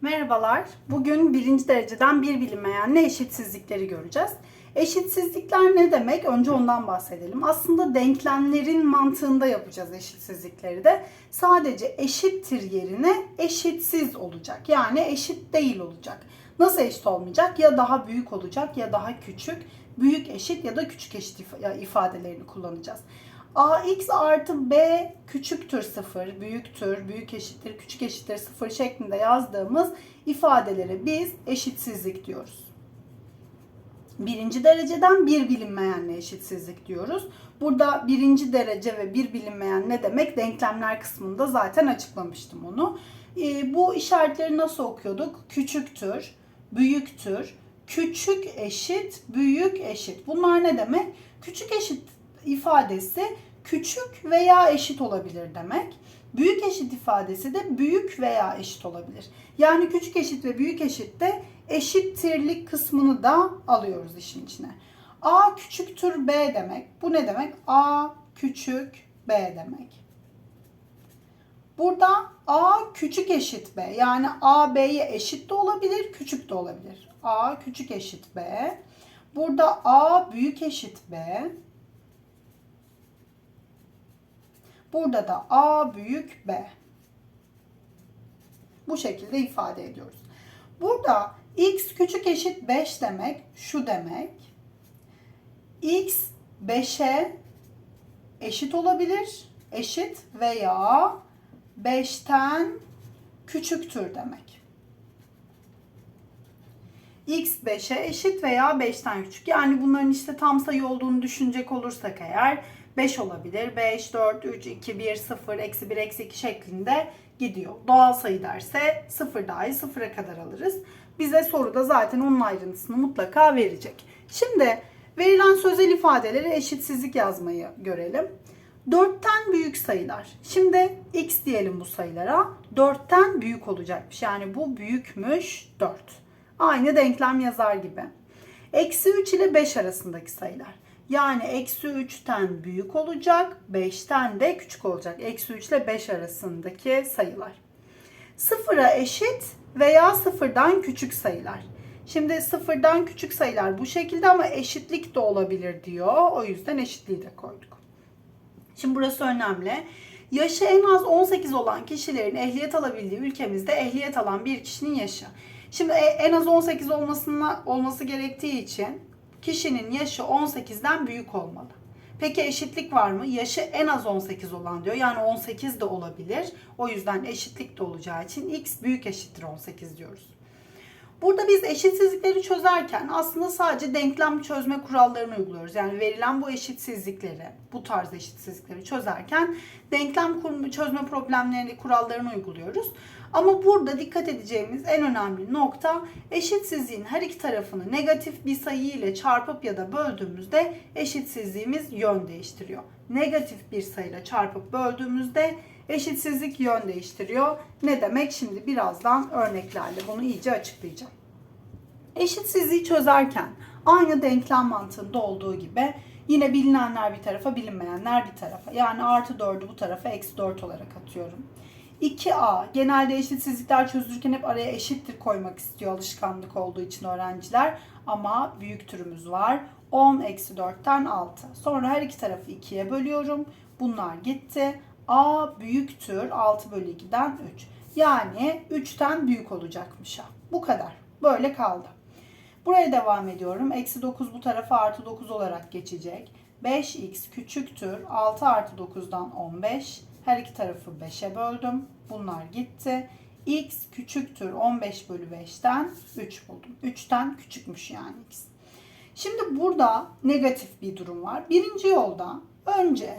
Merhabalar. Bugün birinci dereceden bir bilinmeyenle eşitsizlikleri göreceğiz. Eşitsizlikler ne demek? Önce ondan bahsedelim. Aslında denklemlerin mantığında yapacağız eşitsizlikleri de. Sadece eşittir yerine eşitsiz olacak. Yani eşit değil olacak. Nasıl eşit olmayacak? Ya daha büyük olacak ya daha küçük. Büyük eşit ya da küçük eşit if- ifadelerini kullanacağız. Ax artı b küçüktür 0, büyüktür, büyük eşittir, küçük eşittir 0 şeklinde yazdığımız ifadelere biz eşitsizlik diyoruz. Birinci dereceden bir bilinmeyenle eşitsizlik diyoruz. Burada birinci derece ve bir bilinmeyen ne demek? Denklemler kısmında zaten açıklamıştım onu. Ee, bu işaretleri nasıl okuyorduk? Küçüktür, büyüktür, küçük eşit, büyük eşit. Bunlar ne demek? Küçük eşit ifadesi küçük veya eşit olabilir demek. Büyük eşit ifadesi de büyük veya eşit olabilir. Yani küçük eşit ve büyük eşit de eşittirlik kısmını da alıyoruz işin içine. A küçüktür B demek. Bu ne demek? A küçük B demek. Burada A küçük eşit B. Yani A B'ye eşit de olabilir, küçük de olabilir. A küçük eşit B. Burada A büyük eşit B. Burada da A büyük B. Bu şekilde ifade ediyoruz. Burada x küçük eşit 5 demek şu demek. x 5'e eşit olabilir. Eşit veya 5'ten küçüktür demek. x 5'e eşit veya 5'ten küçük. Yani bunların işte tam sayı olduğunu düşünecek olursak eğer 5 olabilir. 5, 4, 3, 2, 1, 0, eksi 1, eksi 2 şeklinde gidiyor. Doğal sayı derse 0 dahi 0'a kadar alırız. Bize soruda zaten onun ayrıntısını mutlaka verecek. Şimdi verilen sözel ifadeleri eşitsizlik yazmayı görelim. 4'ten büyük sayılar. Şimdi x diyelim bu sayılara. 4'ten büyük olacakmış. Yani bu büyükmüş 4. Aynı denklem yazar gibi. Eksi 3 ile 5 arasındaki sayılar. Yani eksi 3'ten büyük olacak, 5'ten de küçük olacak. Eksi 3 ile 5 arasındaki sayılar. Sıfıra eşit veya sıfırdan küçük sayılar. Şimdi sıfırdan küçük sayılar bu şekilde ama eşitlik de olabilir diyor. O yüzden eşitliği de koyduk. Şimdi burası önemli. Yaşı en az 18 olan kişilerin ehliyet alabildiği ülkemizde ehliyet alan bir kişinin yaşı. Şimdi e- en az 18 olmasına olması gerektiği için kişinin yaşı 18'den büyük olmalı. Peki eşitlik var mı? Yaşı en az 18 olan diyor. Yani 18 de olabilir. O yüzden eşitlik de olacağı için x büyük eşittir 18 diyoruz. Burada biz eşitsizlikleri çözerken aslında sadece denklem çözme kurallarını uyguluyoruz. Yani verilen bu eşitsizlikleri, bu tarz eşitsizlikleri çözerken denklem çözme problemlerini, kurallarını uyguluyoruz. Ama burada dikkat edeceğimiz en önemli nokta eşitsizliğin her iki tarafını negatif bir sayı ile çarpıp ya da böldüğümüzde eşitsizliğimiz yön değiştiriyor. Negatif bir sayıyla çarpıp böldüğümüzde eşitsizlik yön değiştiriyor. Ne demek? Şimdi birazdan örneklerle bunu iyice açıklayacağım. Eşitsizliği çözerken aynı denklem mantığında olduğu gibi yine bilinenler bir tarafa bilinmeyenler bir tarafa. Yani artı 4'ü bu tarafa eksi 4 olarak atıyorum. 2a genelde eşitsizlikler çözülürken hep araya eşittir koymak istiyor alışkanlık olduğu için öğrenciler. Ama büyük türümüz var. 10 eksi 4'ten 6. Sonra her iki tarafı 2'ye bölüyorum. Bunlar gitti. a büyüktür 6 bölü 2'den 3. Yani 3'ten büyük olacakmış. Bu kadar. Böyle kaldı. Buraya devam ediyorum. Eksi 9 bu tarafa artı 9 olarak geçecek. 5x küçüktür. 6 artı 9'dan 15. Her iki tarafı 5'e böldüm. Bunlar gitti. x küçüktür 15 bölü 5'ten 3 buldum. 3'ten küçükmüş yani x. Şimdi burada negatif bir durum var. Birinci yolda önce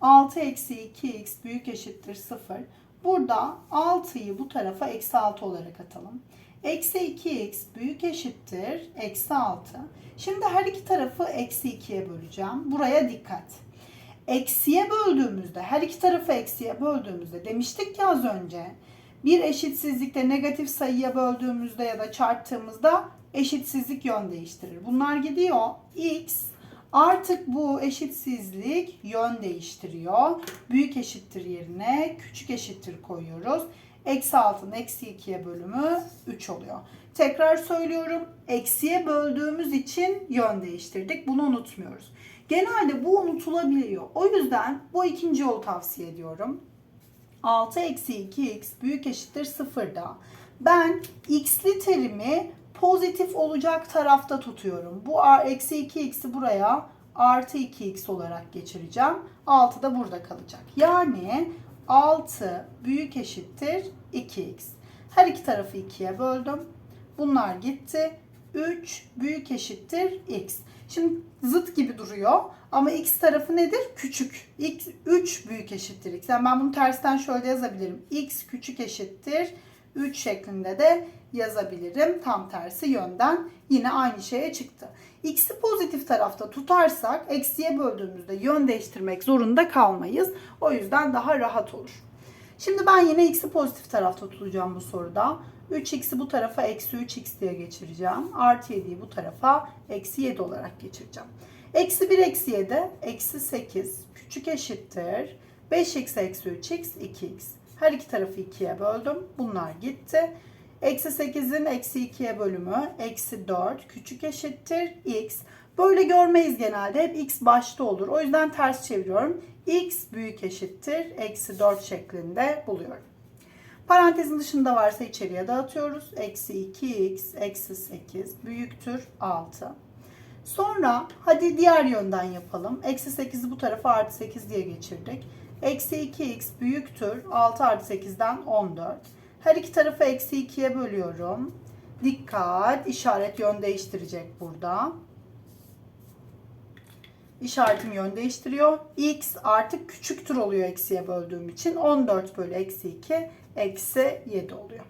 6 eksi 2x büyük eşittir 0. Burada 6'yı bu tarafa eksi 6 olarak atalım. Eksi 2x büyük eşittir eksi 6. Şimdi her iki tarafı eksi 2'ye böleceğim. Buraya dikkat. Eksiye böldüğümüzde, her iki tarafı eksiye böldüğümüzde demiştik ki az önce bir eşitsizlikte negatif sayıya böldüğümüzde ya da çarptığımızda eşitsizlik yön değiştirir. Bunlar gidiyor. X artık bu eşitsizlik yön değiştiriyor. Büyük eşittir yerine küçük eşittir koyuyoruz. Eksi 6'nın eksi 2'ye bölümü 3 oluyor. Tekrar söylüyorum. Eksiye böldüğümüz için yön değiştirdik. Bunu unutmuyoruz. Genelde bu unutulabiliyor. O yüzden bu ikinci yolu tavsiye ediyorum. 6 eksi 2x büyük eşittir 0'da. Ben x'li terimi pozitif olacak tarafta tutuyorum. Bu eksi 2x'i buraya artı 2x olarak geçireceğim. 6 da burada kalacak. Yani 6 büyük eşittir 2x. Her iki tarafı 2'ye böldüm. Bunlar gitti. 3 büyük eşittir x. Şimdi zıt gibi duruyor ama x tarafı nedir? Küçük. X 3 büyük eşittir x. Yani ben bunu tersten şöyle yazabilirim. x küçük eşittir 3 şeklinde de yazabilirim. Tam tersi yönden yine aynı şeye çıktı. X'i pozitif tarafta tutarsak eksiye böldüğümüzde yön değiştirmek zorunda kalmayız. O yüzden daha rahat olur. Şimdi ben yine x'i pozitif tarafta tutacağım bu soruda. 3x'i bu tarafa eksi 3x diye geçireceğim. Artı 7'yi bu tarafa eksi 7 olarak geçireceğim. Eksi 1 eksi 7 eksi 8 küçük eşittir. 5x eksi 3x 2x. Her iki tarafı 2'ye böldüm. Bunlar gitti. Eksi 8'in eksi 2'ye bölümü eksi 4 küçük eşittir x. Böyle görmeyiz genelde. Hep x başta olur. O yüzden ters çeviriyorum. x büyük eşittir eksi 4 şeklinde buluyorum. Parantezin dışında varsa içeriye dağıtıyoruz. Eksi 2x eksi 8 büyüktür 6. Sonra hadi diğer yönden yapalım. Eksi 8'i bu tarafa artı 8 diye geçirdik. Eksi 2x büyüktür 6 artı 8'den 14. Her iki tarafı eksi 2'ye bölüyorum. Dikkat işaret yön değiştirecek burada. İşaretim yön değiştiriyor. X artık küçüktür oluyor eksiye böldüğüm için. 14 bölü eksi 2 eksi 7 oluyor.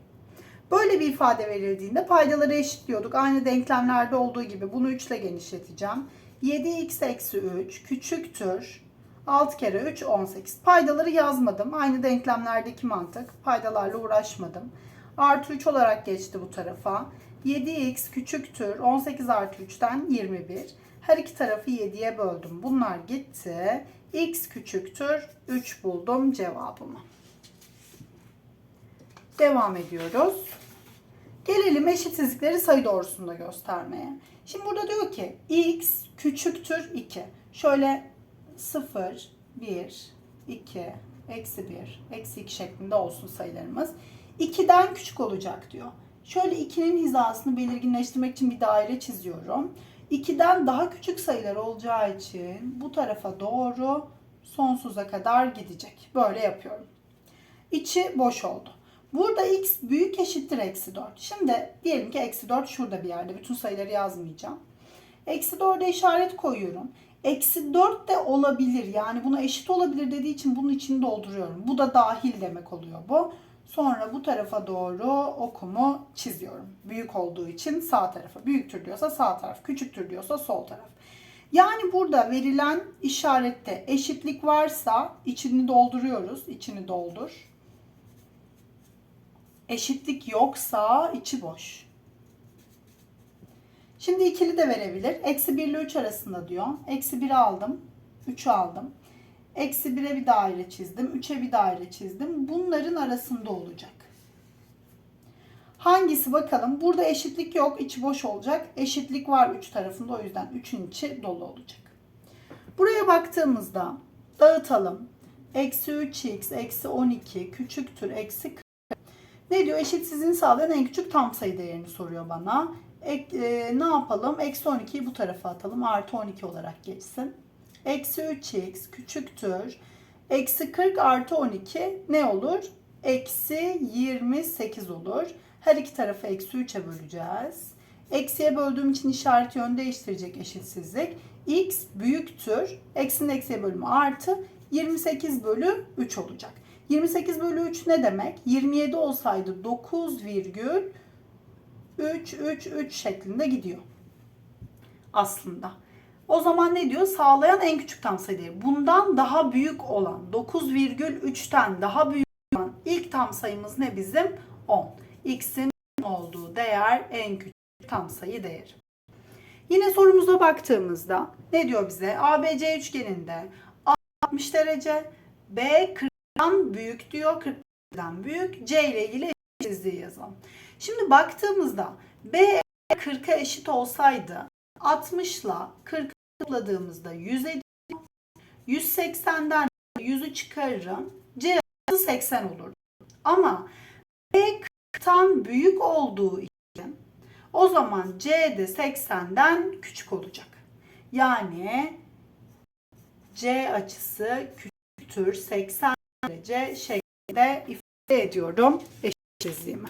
Böyle bir ifade verildiğinde paydaları eşitliyorduk. Aynı denklemlerde olduğu gibi bunu 3 ile genişleteceğim. 7x eksi 3 küçüktür. 6 kere 3 18. Paydaları yazmadım. Aynı denklemlerdeki mantık. Paydalarla uğraşmadım. Artı 3 olarak geçti bu tarafa. 7x küçüktür. 18 artı 3'ten 21. Her iki tarafı 7'ye böldüm. Bunlar gitti. x küçüktür. 3 buldum cevabımı. Devam ediyoruz. Gelelim eşitsizlikleri sayı doğrusunda göstermeye. Şimdi burada diyor ki x küçüktür 2. Şöyle 0, 1, 2, eksi 1, eksi 2 şeklinde olsun sayılarımız. 2'den küçük olacak diyor. Şöyle 2'nin hizasını belirginleştirmek için bir daire çiziyorum. 2'den daha küçük sayılar olacağı için bu tarafa doğru sonsuza kadar gidecek. Böyle yapıyorum. İçi boş oldu. Burada x büyük eşittir eksi 4. Şimdi diyelim ki eksi 4 şurada bir yerde. Bütün sayıları yazmayacağım. Eksi 4'e işaret koyuyorum. Eksi 4 de olabilir. Yani buna eşit olabilir dediği için bunun içini dolduruyorum. Bu da dahil demek oluyor bu. Sonra bu tarafa doğru okumu çiziyorum. Büyük olduğu için sağ tarafa. Büyüktür diyorsa sağ taraf. Küçüktür diyorsa sol taraf. Yani burada verilen işarette eşitlik varsa içini dolduruyoruz. İçini doldur. Eşitlik yoksa içi boş. Şimdi ikili de verebilir. Eksi 1 ile 3 arasında diyor. Eksi 1'i aldım. 3'ü aldım. Eksi 1'e bir daire çizdim. 3'e bir daire çizdim. Bunların arasında olacak. Hangisi bakalım? Burada eşitlik yok. içi boş olacak. Eşitlik var 3 tarafında. O yüzden 3'ün içi dolu olacak. Buraya baktığımızda dağıtalım. Eksi 3x eksi 12 küçüktür eksi 40. Ne diyor? Eşitsizliğini sağlayan en küçük tam sayı değerini soruyor bana. Ek, e, ne yapalım? Eksi 12'yi bu tarafa atalım. Artı 12 olarak geçsin. Eksi 3x küçüktür. Eksi 40 artı 12 ne olur? Eksi 28 olur. Her iki tarafı eksi 3'e böleceğiz. Eksiye böldüğüm için işaret yön değiştirecek eşitsizlik. x büyüktür. Eksinin eksiye bölümü artı 28 bölü 3 olacak. 28 bölü 3 ne demek? 27 olsaydı 9 virgül 3 3 3 şeklinde gidiyor. Aslında. O zaman ne diyor? Sağlayan en küçük tam sayı değeri. Bundan daha büyük olan 9,3'ten daha büyük olan ilk tam sayımız ne bizim? 10. X'in olduğu değer en küçük tam sayı değeri. Yine sorumuza baktığımızda ne diyor bize? ABC üçgeninde A 60 derece, B 40'dan büyük diyor. 40 C'den büyük. C ile ilgili eşitsizliği yazalım. Şimdi baktığımızda B 40'a eşit olsaydı 60 ile 40 topladığımızda 100 ediyor. 180'den 100'ü çıkarırım. C 80 olur. Ama B 40'tan büyük olduğu için o zaman C de 80'den küçük olacak. Yani C açısı küçüktür 80 derece şeklinde ifade ediyorum eşitsizliğimi.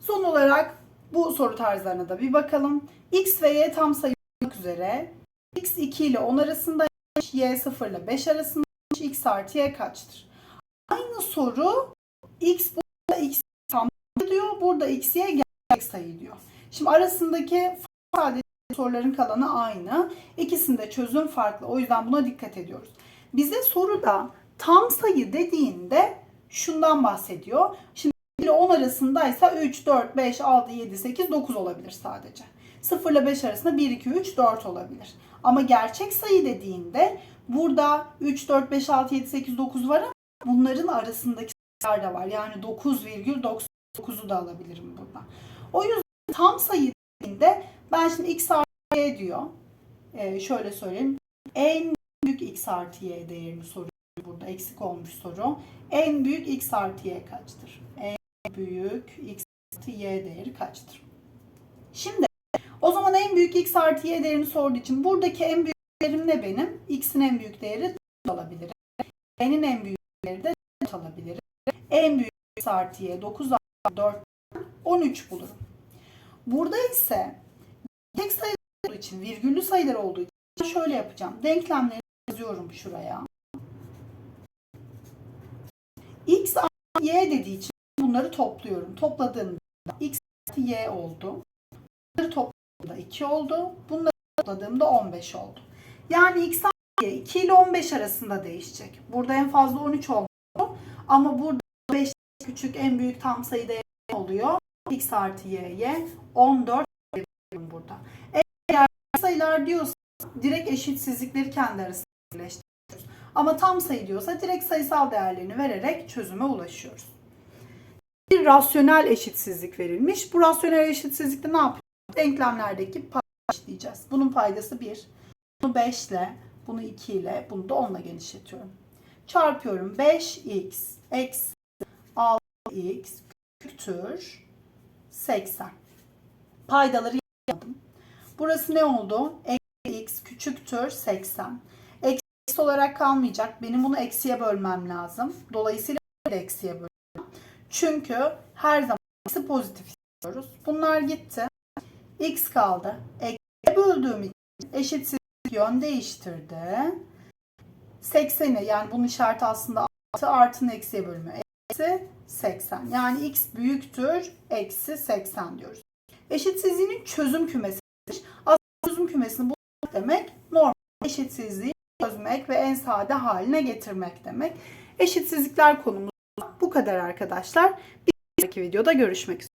Son olarak bu soru tarzlarına da bir bakalım. X ve Y tam sayı olmak üzere X 2 ile 10 arasında Y 0 ile 5 arasında X artı Y kaçtır? Aynı soru X burada X tam diyor. Burada X Y gerçek sayı diyor. Şimdi arasındaki sadece soruların kalanı aynı. İkisinde çözüm farklı. O yüzden buna dikkat ediyoruz. Bize soruda tam sayı dediğinde şundan bahsediyor. Şimdi 1 ile 10 arasındaysa 3, 4, 5, 6, 7, 8, 9 olabilir sadece. 0 ile 5 arasında 1, 2, 3, 4 olabilir. Ama gerçek sayı dediğinde burada 3, 4, 5, 6, 7, 8, 9 var ama bunların arasındaki sayılar da var. Yani 9,99'u da alabilirim buradan. O yüzden tam sayı dediğinde ben şimdi x artı y diyor. Ee, şöyle söyleyeyim. En büyük x artı y değerini soruyor burada. Eksik olmuş soru. En büyük x artı y kaçtır? En büyük x artı y değeri kaçtır? Şimdi o zaman en büyük x artı y değerini sorduğu için buradaki en büyük değerim ne benim? x'in en büyük değeri 4 alabilirim. n'in en büyük değeri de 4 alabilirim. En büyük x artı y 9 artı 4 13 bulurum. Burada ise tek sayılar olduğu için, virgüllü sayılar olduğu için şöyle yapacağım. Denklemleri yazıyorum şuraya. x artı y dediği için bunları topluyorum. Topladığımda x artı y oldu. Bunları topladığımda 2 oldu. Bunları topladığımda 15 oldu. Yani x artı y 2 ile 15 arasında değişecek. Burada en fazla 13 oldu. Ama burada 5 küçük en büyük tam sayı değeri oluyor. x artı y'ye 14 veriyorum burada. Eğer sayılar diyorsa direkt eşitsizlikleri kendi arasında birleştiriyoruz. Ama tam sayı diyorsa direkt sayısal değerlerini vererek çözüme ulaşıyoruz. Bir rasyonel eşitsizlik verilmiş. Bu rasyonel eşitsizlikte ne yapıyoruz? Denklemlerdeki payı eşitleyeceğiz. Bunun paydası 1. Bunu 5 ile, bunu 2 ile, bunu da 10 ile genişletiyorum. Çarpıyorum. 5x eksi 6x küçüktür 80. Paydaları yapmadım. Burası ne oldu? Eksi x küçüktür 80. Eksi olarak kalmayacak. Benim bunu eksiye bölmem lazım. Dolayısıyla eksiye böleceğim. Çünkü her zaman eksi pozitif istiyoruz. Bunlar gitti. x kaldı. Eksiye böldüğüm için eşitsizlik yön değiştirdi. 80'i yani bunun işareti aslında artı artının eksiye bölümü. Eksi 80. Yani x büyüktür eksi 80 diyoruz. Eşitsizliğin çözüm kümesi. Aslında çözüm kümesini bulmak demek normal eşitsizliği çözmek ve en sade haline getirmek demek. Eşitsizlikler konumuz bu kadar arkadaşlar. Bir sonraki videoda görüşmek üzere.